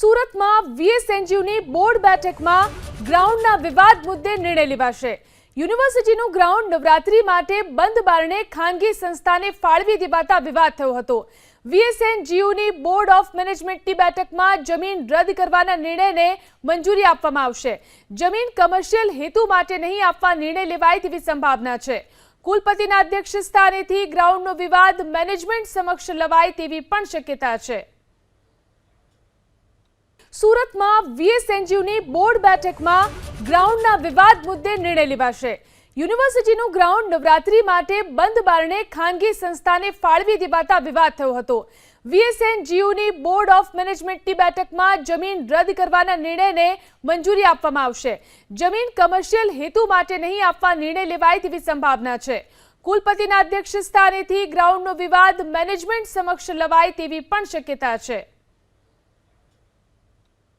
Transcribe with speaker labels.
Speaker 1: સુરતમાં વીએસએનજીયુની બોર્ડ બેઠકમાં ગ્રાઉન્ડના વિવાદ મુદ્દે નિર્ણય લેવાશે. યુનિવર્સિટીનું ગ્રાઉન્ડ નવરાત્રી માટે બંધ બારણે ખાનગી સંસ્થાને ફાળવી દેવાતા વિવાદ થયો હતો. વીએસએનજીયુની બોર્ડ ઓફ મેનેજમેન્ટની બેઠકમાં જમીન રદ કરવાના નિર્ણયને મંજૂરી આપવામાં આવશે. જમીન કમર્શિયલ હેતુ માટે નહીં આપવા નિર્ણય લેવાય તેવી સંભાવના છે. કુલપતિના અધ્યક્ષ સ્થાનેથી ગ્રાઉન્ડનો વિવાદ મેનેજમેન્ટ સમક્ષ લવાય તેવી પણ શક્યતા છે. સુરતમાં વીએસએનજીયુની બોર્ડ બેઠકમાં ગ્રાઉન્ડના વિવાદ મુદ્દે નિર્ણય લેવાશે. યુનિવર્સિટીનું ગ્રાઉન્ડ નવરાત્રી માટે બંધ બારણે ખાનગી સંસ્થાને ફાળવી દેવાતા વિવાદ થયો હતો. વીએસએનજીયુની બોર્ડ ઓફ મેનેજમેન્ટની બેઠકમાં જમીન રદ કરવાના નિર્ણયને મંજૂરી આપવામાં આવશે. જમીન કમર્શિયલ હેતુ માટે નહીં આપવા નિર્ણય લેવાય તેવી સંભાવના છે. કુલપતિના અધ્યક્ષ સ્થાનેથી ગ્રાઉન્ડનો વિવાદ મેનેજમેન્ટ સમક્ષ લવાય તેવી પણ શક્યતા છે.